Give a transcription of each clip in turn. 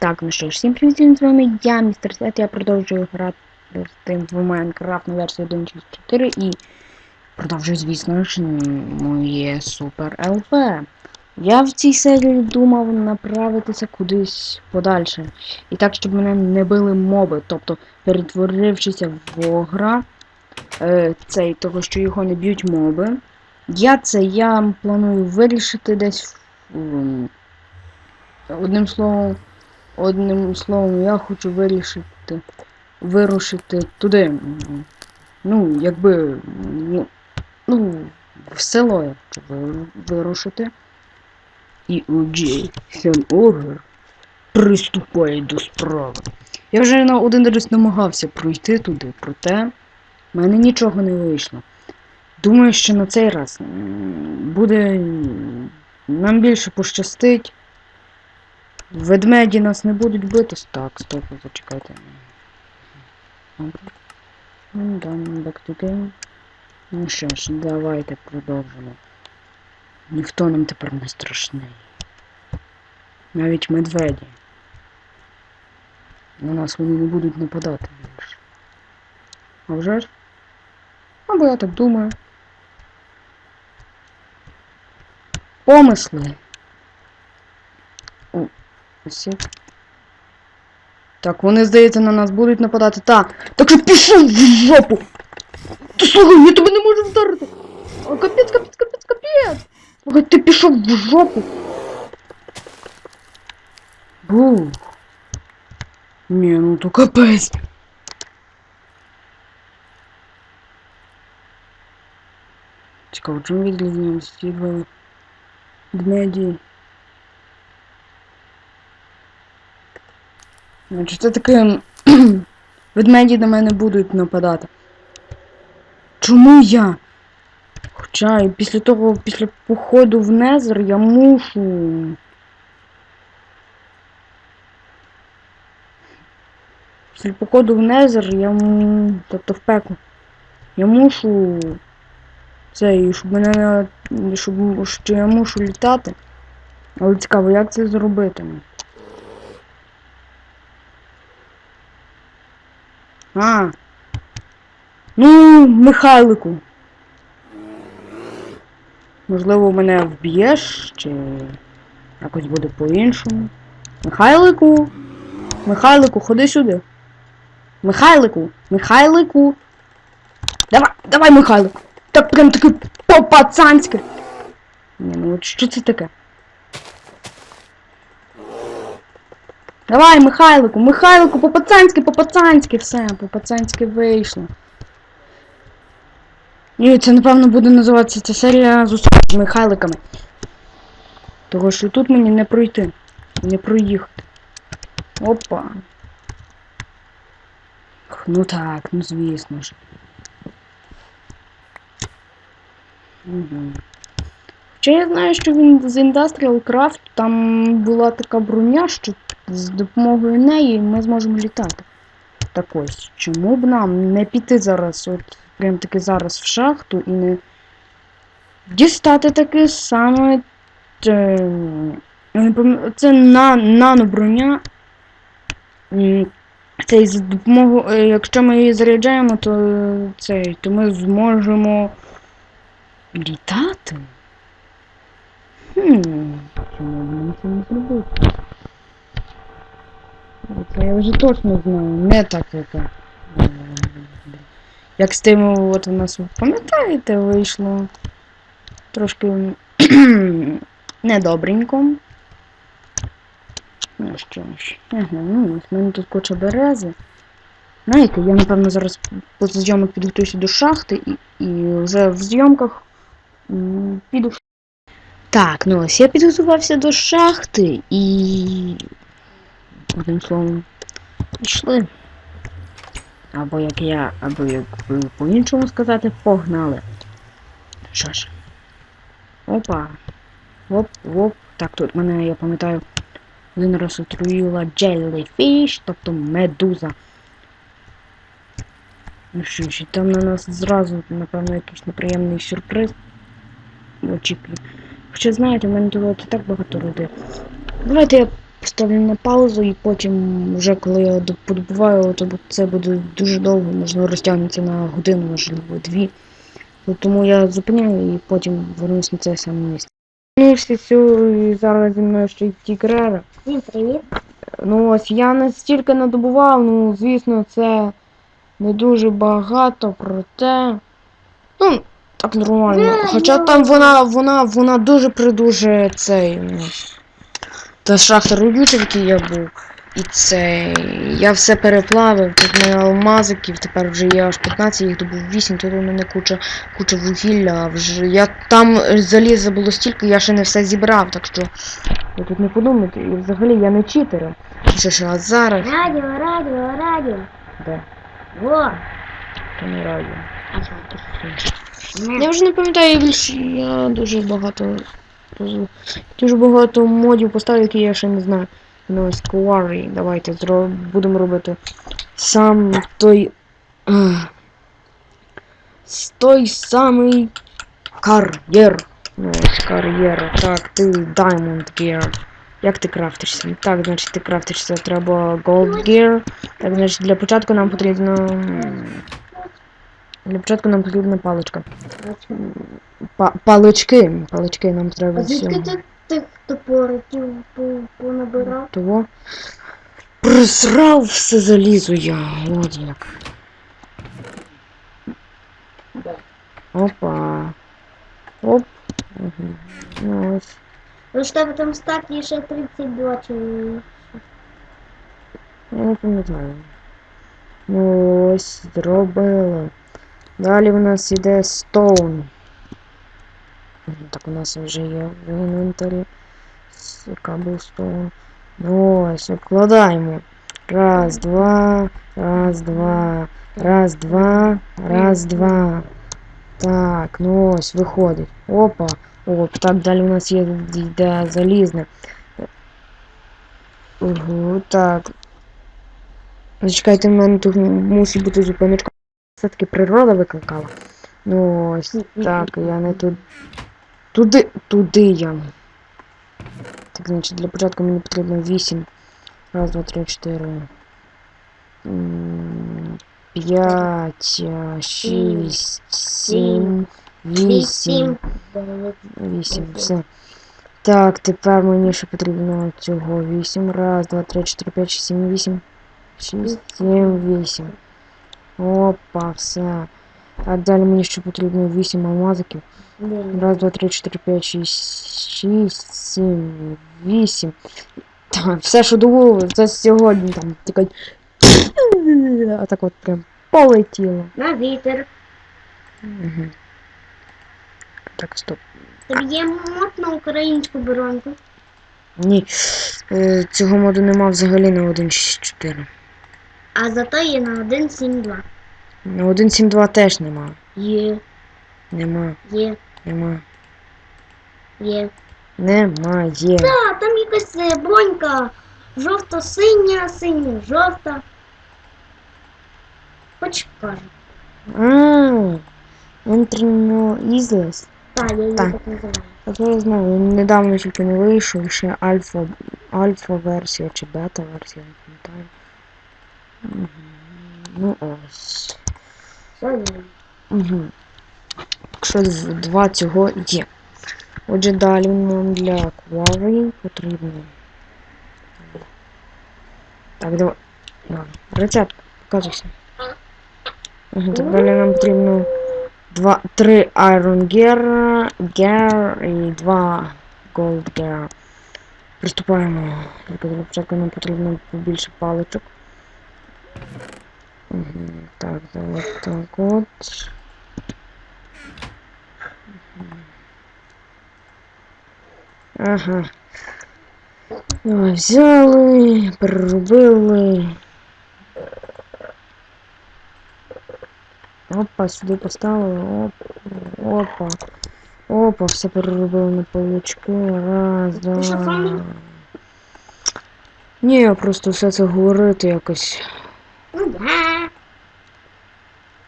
Так, ну що ж, всім привіт, з вами я, містер Сет, я продовжую грати в Майнкрафт на версії 1.4 і продовжую, звісно ж, моє супер ЛП. Я в цій серії думав направитися кудись подальше. І так, щоб мене не били моби, тобто перетворившися в огра, е, цей, того, що його не б'ють моби. Я це я планую вирішити десь одним словом. Одним словом, я хочу вирішити вирушити туди. Ну, якби. Ну, ну в село я вирушити. І Уджей, сам Огр, приступає до справи. Я вже на один раз намагався пройти туди, проте в мене нічого не вийшло. Думаю, що на цей раз буде нам більше пощастить. Ведмеді нас не будуть бити. Так, стоп, зачекайте. Ну, да, back to game. Ну що ж, давайте продовжимо. Ніхто нам тепер не страшний. Навіть медведі. На нас вони не будуть нападати більше. А вже ж? Або я так думаю. Помисли. Так, вони, здається, на нас будуть нападати. Так. Так що пішов в жопу! Ти слухай, я тебе не можу вдарити! О, капець, капець, капець, капець! Слухай, ти пішов в жопу! Бу. Ні, ну то капець. Цікаво, чому відрізняємося ці два Значить, це таке ведмеді на мене будуть нападати. Чому я? Хоча і після того, після походу в Незер я мушу. Після походу в Незер я тобто в пекло. Я мушу. Це, і щоб мене. не- Щоб що я мушу літати. Але цікаво, як це зробити? А. Ну, Михайлику. Можливо, мене вб'єш, чи якось буде по-іншому. Михайлику. Михайлику, ходи сюди. Михайлику, Михайлику. Давай, давай, Михайлику. Так прям таки по-пацанськи. Ні, ну от що це таке? Давай, Михайлику, Михайлику, по-пацанськи, по-пацанськи, все, по-пацанськи вийшло. І це, напевно, буде називатися ця серія з усіма Михайликами. Того що тут мені не пройти. Не проїхати. Опа. Ну так, ну звісно ж. Угу. Хоча я знаю, що він з Industrial Craft там була така броня, що з допомогою неї ми зможемо літати. Так ось, чому б нам не піти зараз, от прям таки зараз в шахту і не дістати таке саме. Пам'ятаю, це на, наноброня. Це за допомогою, е, якщо ми її заряджаємо, то е, цей, то ми зможемо літати. Хм, чому нам це не зробити? Це я вже точно знаю, не так як. е, Як з тим, от у нас, пам'ятаєте, вийшло трошки недобренько. Ну що ж, ага, ну в мене тут куча берези. Знаєте, я напевно зараз після зйомок підготуюся до шахти і, і вже в зйомках піду. Так, ну ось я підготувався до шахти і. Одним словом, пішли. Або як я, або як по-іншому сказати, погнали. Що ж. Опа. Оп, оп. Так, тут мене, я пам'ятаю, один раз отруїла Jellyfish, тобто медуза. Ну що ж, там на нас зразу, напевно, якийсь неприємний сюрприз очікує. Хоча знаєте, в мене тут так багато людей. Давайте я поставлю на паузу і потім, вже коли я до- подобуваю, то це буде дуже довго, можливо, розтягнеться на годину, можливо, дві. Ну, Тому я зупиняю і потім вернусь на це саме місце. Ну, і зараз зі мною ще й тігрера. Всім привіт. Ну ось я настільки надобував, ну звісно, це не дуже багато, проте. Ну, так нормально. Е, Хоча ну. там вона, вона, вона дуже придуже цей. Ну, та шахта родюча, в я був. І це. Я все переплавив, тут мене алмазиків, тепер вже є аж 15, їх добув 8, тут у мене куча, куча вугілля, а вже я там заліза було стільки, я ще не все зібрав, так що ви тут не подумайте, і взагалі я не читер. Що ж, а зараз. Радіо, радіо, радіо. Де? Во. То не радіо. Я вже не пам'ятаю я дуже багато. Дуже, дуже багато модів поставив, які я ще не знаю. Ну, ось Давайте зро... будемо робити сам той. той самий кар'єр. Ну, кар'єр. Так, ти Diamond Gear. Як ти крафтишся? Так, значить ти крафтишся, треба Gold Gear. Так, значить, для початку нам потрібно. Для початку нам потрібна паличка. Па- палички. Палички нам треба А звідки ти тих топориків понабирав? Того. Просрав все залізо я. От як. Опа. Оп. Угу. Ну ось. Ж тебе там статі ще 32 чи... Я не пам'ятаю. Ну ось зробили. Далі у нас іде стоун. Мгм, Так у нас вже є в інвентарі. Каблстоун. Ну ось, обкладаємо. Раз, два, раз, два, раз, два, раз, два. Так, ну ось, виходить. Опа. Оп, так, далі у нас є йде залізне. Угу, так. Зачекайте, в мене тут мусить бути зупиночка. Все-таки природа викликала. Ну ось так, я не тут. Туди, туди я. Так, значить, для початку мені потрібно 8. Раз, два, три, чотири. П'ять, шість, сім, вісім. Вісім, все. Так, тепер мені ще потрібно цього 8. Раз, два, три, чотири, п'ять, шість, сім, вісім. Шість, сім, вісім. Опа, все. А далі мені ще потрібно 8 алмазиків. Раз, два, три, чотири, п'ять, шість, шість, сім, вісім. Так, все, що думав, це сьогодні там тільки. А так от прям полетіло. На вітер. Угу. Так, стоп. Тобі є мод на українську броньку? Ні. Е, цього моду нема взагалі на 1.6.4. А зато є на 1.7.2. На 1.7.2 теж нема. Є, Нема, є, нема. є. Немає. А, там якась е, бронька. Жовто-синя, синя-жовта. Хоч кажу. А, Entrino Isles. Так, я її Так. так називаю. Так я знаю, він недавно тільки не вийшов, ще альфа, альфа версія чи бета версія, не пам'ятаю. Ну ось. Угу. Так два цього є. Отже, далі нам для Quarry потрібно. Так, давай. Давай. Рецепт, показуйся. Угу, так далі нам потрібно два, три Iron Gear, Gear і два Gold Gear. Приступаємо. Для початку нам потрібно побільше паличок. Угу, так, давай так от. Ага. Ой, взяли, переробили. Опа, сюди поставили. Оп, опа. Опа, все переробили на павучки. Раз, два. файний? Ні, просто все це говорити якось. Ну.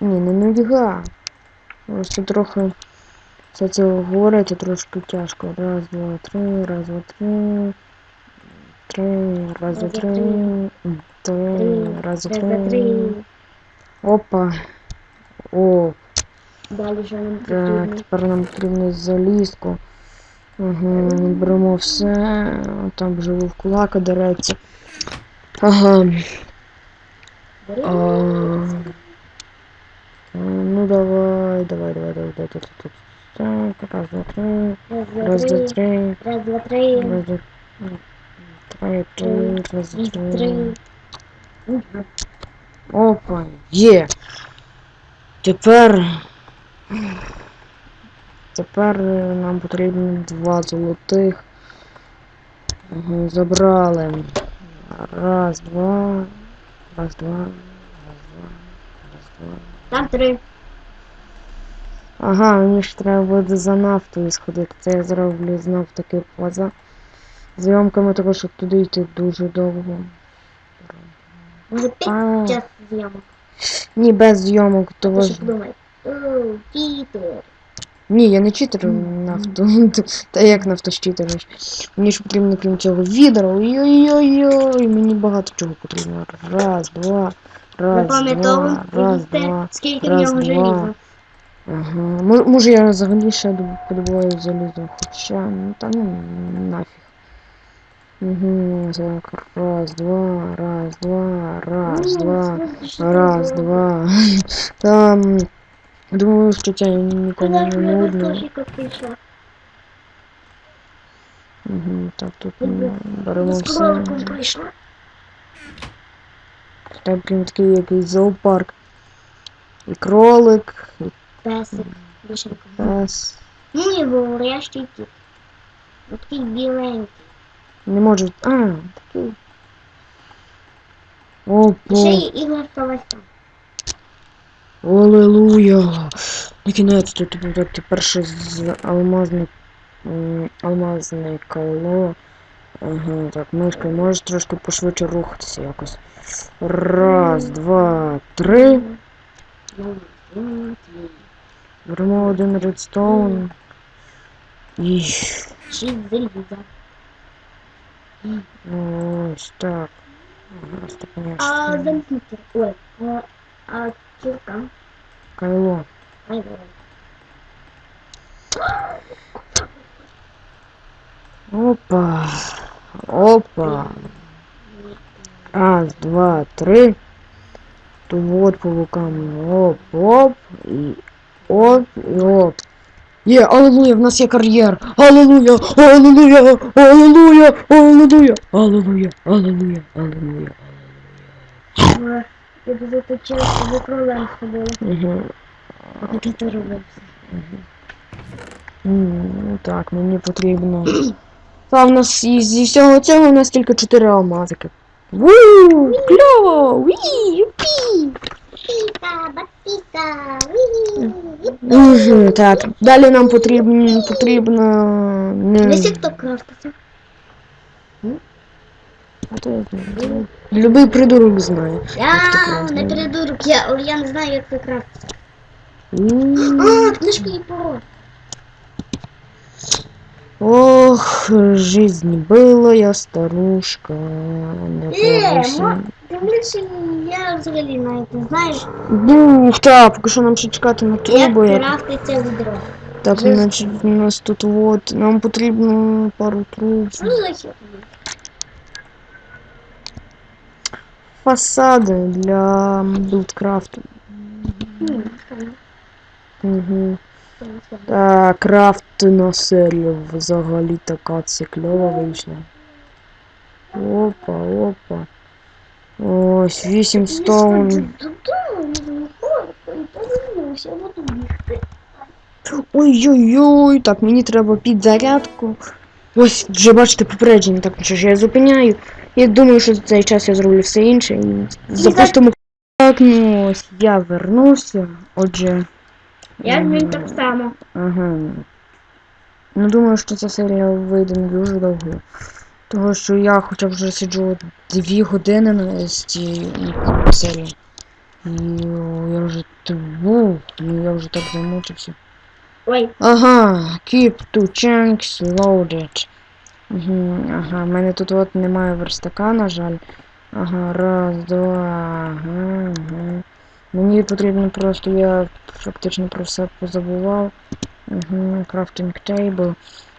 Ні, не нудьга. Просто трохи це говорити трошки тяжко. Раз, два, три, раз, два, три. три, раз, два, три, три. раз, два, три. три. Опа. О, Далі що нам так, потрібно? тепер нам потрібно залізку. Ага, беремо все. Там вже вовкулака дереться. Ага. Ну давай, давай, давай, давай, давай, давай, давай. Так, раз, два, три, Раз, два, три. Раз, два, три. раз, два, три, три, раз, два, три. Опа, є. Тепер. Тепер е, нам потрібно два золотих. Забрали. Раз, два. Раз, два. Раз, два. Раз, два. Там три. Ага, мені ж треба буде за нафтою сходити. Це я зроблю знов таки поза зйомками, тому що туди йти дуже довго. Може п'ять час зйомок. Ні, без зйомок, Ти того що ж. подумай? О, Пітер. Ні, я не читер нафту. Та як читериш? Мені ж потрібно, крім цього, відро. Ой-ой-ой, мені багато чого потрібно. Раз, два, раз, два, раз, два. скільки в нього желіза. Ага. Може, я взагалі ще подобаю залізо. Хоча, ну та ну нафіг. Угу, так, раз, два, раз, два, раз, Ну, два, раз, два. Там, думаю, що це нікому Куди не нудно. Угу, так, тут Тут ми беремо все. Там прям такий якийсь зоопарк. І кролик, і Песик. Нікого. пес. Ну і говорящий кіт. Ось Такий біленький. Не можуть. А, такий. І ще Опа. є Ігор Таласан. Аллилуйя! Накінець тут тепер з алмазне, алмазне коло. Ага, так, мишка, можеш трошки пошвидше рухатися якось. Раз, два, три. Беремо один редстоун. І Шість заліза. ось так. Ага, А стопаняшки. замкнути. Ой, а, а кірка. Кайло. Ай, давай. Опа. Опа. Раз, два, три. То вот по рукам. Оп, оп. І оп, і оп. Є, аллилуйя, в нас є кар'єр. Аллилуйя, аллилуйя, аллилуйя, аллилуйя, аллилуйя, аллилуйя, аллилуйя. Ой, Я б заточила, щоб проблем сходили. Угу. А ти то робив все. Ну так, мені потрібно. Та в нас із зі всього цього у нас тільки чотири алмазики. Вуу! Кльово! Уі! Юпі! Піка, батіка, Угу, так, далі нам потрібно, потрібно не... Десь то крафтиться. Любий придурок знає. Я не придурок, я, я не знаю, як це крафтиться. А, книжка і пароль. Ох, жизнь была я старушка. Не Е, повишен. дивлюся, я взагалі навіть не знаю, Бух, так, поки що нам ще чекати на трубу. як- крафтиться відро. Так, значить, у нас тут вот, нам потрібно пару труб. Що за хер? Фасади для що? Угу. Так, крафтна серія взагалі така це кльова вийшла. Опа, опа. Ось, 8 стоун. Ой-ой-ой, так, мені треба підзарядку. Ось, вже бачите попередження, так ну що ж я зупиняю. Я думаю, що за цей час я зроблю все інше і запустимо. Так, ну ось я вернувся. Отже. Я м, він так само. Ага. Ну думаю, що ця серія вийде не дуже довго. Того що я хоча б вже сиджу дві години на з цією ну, серією. І я вже тву, ну я вже так замучився. Ой, Ага, keep two chunks loaded. Угу, ага, в мене тут от немає верстака, на жаль. Ага, раз, два, ага, ага. Мені потрібно просто, я фактично про все позабував. Угу, тейбл.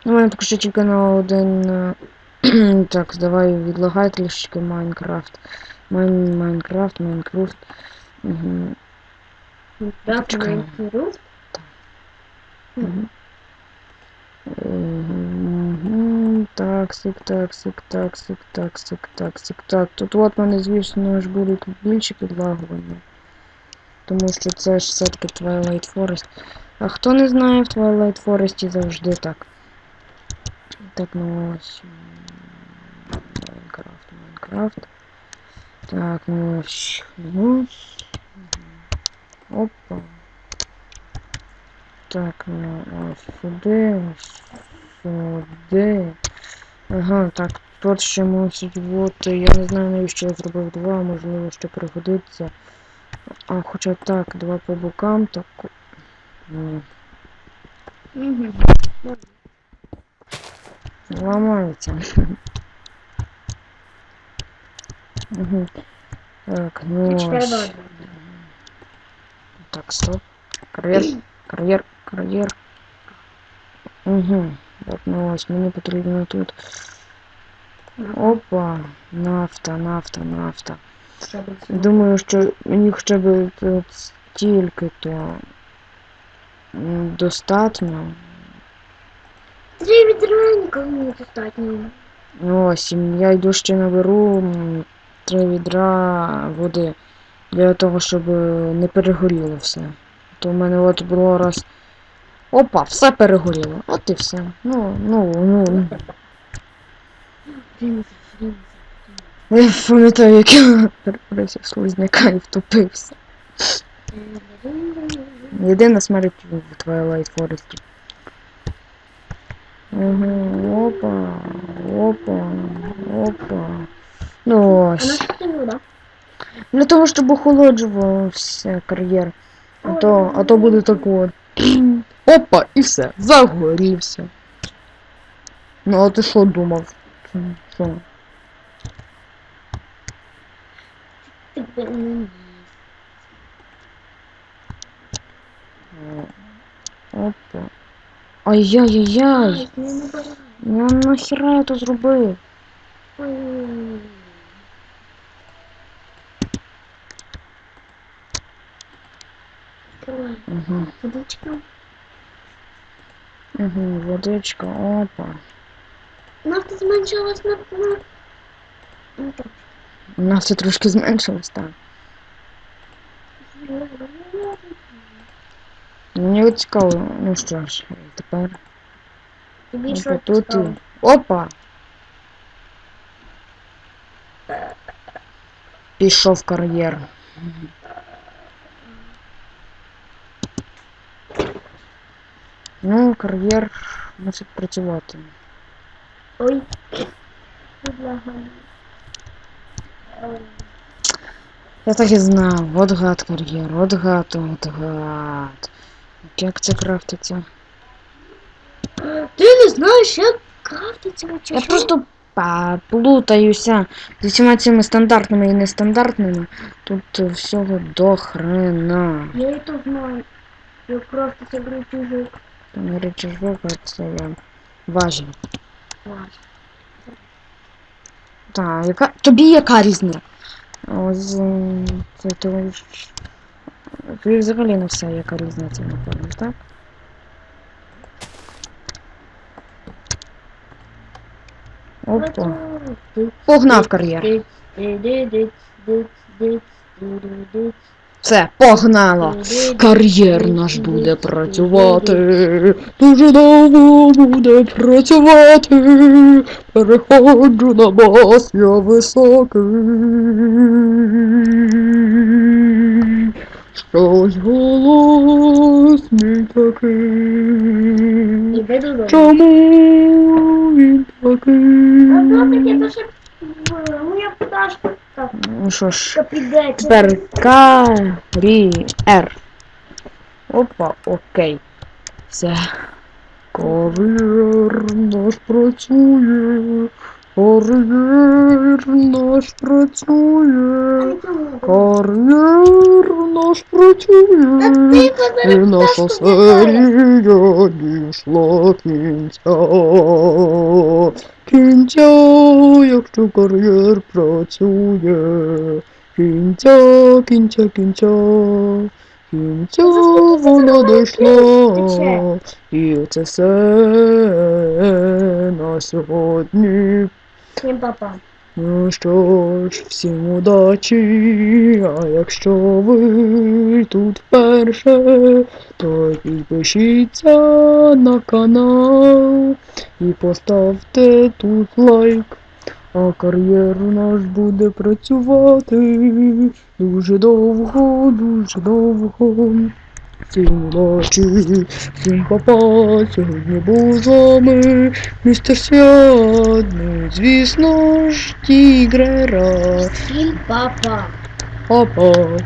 Ну, в мене поки що тільки на один. е, так, давай відлагай трішечки Майнкрафт. Майн, Майнкрафт, Майнкрафт. Угу. Так, Чекай. Руф. Мгм. Мгм. Таксик, таксик, таксик, таксик, таксик, так. Тут от мене, звісно ж, будуть більше підлагування. Тому що це ж все-таки Twilight Forest. А хто не знає, в Twilight Forest завжди так. Так, ну ось. Майнкрафт, Майнкрафт. Так, ну ось. Опа. Так, ну ось сюди, ось сюди. Ага, так, тут ще мусить бути. Я не знаю, навіщо я зробив два, можливо, ще пригодиться. А хоча так, два по бокам, так. Ні. Угу. Ламається. Угу. Так, ну. Так, стоп. Кар'єр, кар'єр, кар'єр. Угу. Так, ну ось, мені потрібно тут. Опа, нафта, нафта, нафта. Думаю, що мені хоча б тут стільки-то достатньо. Три відранника мені достатньо. Ну, Ось, я йду ще наберу три відра води для того, щоб не перегоріло все. То в мене от було раз. Опа, все перегоріло. От і все. Ну, ну, ну. Я пам'ятаю, як я перетворився в слизняка і втопився. Єдина смерть в Twilight Forest. Угу, опа, опа, опа. Ну ось. Для того, щоб охолоджувався кар'єр. А то, а то буде так от. Опа, і все, загорівся. Ну, а ти що думав? Що? Опа. Ай-яй-яй-яй. Ну нахіра я то зробив? Угу. Угу, водичка, опа. Нафта зменшилась на... на... Ну. Нафта трошки зменшилась, так. Мені цікаво, ну що ж, тепер. Тобі Опа, що тут і. Опа! Пішов кар'єр. Ну, кар'єр мусить працювати. Ой. Я так і знав, от гад кар'єр, от гад, от гад. Як це крафтиться? Ти не знаєш, як крафтиться чи Я що? просто плутаюся з усіма цими стандартними і нестандартними. Тут всього до хрена. Я і то знаю. Як крафтиться гречужок. Там речажок, а це важіль. Так, яка. Тобі яка різниця? Ось це то. Тобі взагалі не все, яка різниця, напевно, так? Опа. Погнав кар'єр. Все, погнало. Кар'єр наш буде працювати. Дуже довго буде працювати. Переходжу на бас, я високий. Щось голос мій такий. Чому він А я пташка Ну що ж. Тепер кар'єр. Опа, окей. Все. Кар'єр наш працює, кар'єр наш працює, кар'єр наш працює. І наша серія дійшла кінця. Кінця, якщо кар'єр працює. Кінця, кінця, кінця. Кінця вона дійшла. І це все на сьогодні. Всім папа. Ну що ж, всім удачі, а якщо ви тут вперше, то підпишіться на канал і поставте тут лайк. А кар'єр наш буде працювати дуже довго, дуже довго. Всім удачі, всім папа, сьогодні був з вами містер Свят, ну звісно ж, тігрера. Всім папа. Папа.